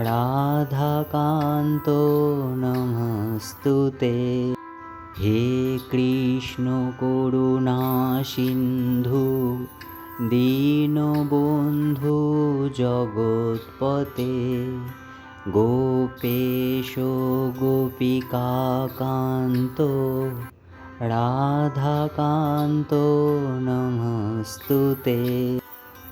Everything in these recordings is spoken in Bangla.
রাধাকান্ত নমস্তুতে হে কৃষ্ণ করুণা সিন্ধু দীনবন্ধু জগৎপতে গোপেশ গোপিকাকান্ত রাধাকান্ত নমস্তুতে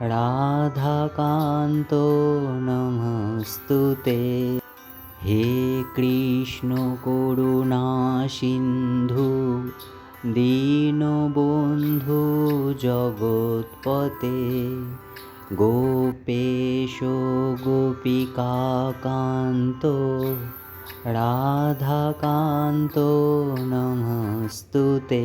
রাধাকান্ত নমস্তুতে হে কৃষ্ণ করুণা সিন্ধু দীনবন্ধু জগৎপতে গোপেশ গোপিকাকান্ত রাধাকান্ত নমস্তুতে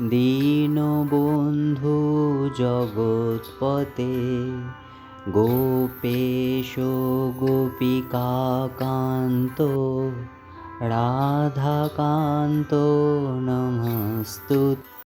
দীনবন্ধু জগৎপতে গোপেশ গোপিকাকান্ত রাধাকান্ত নমস্তুতে।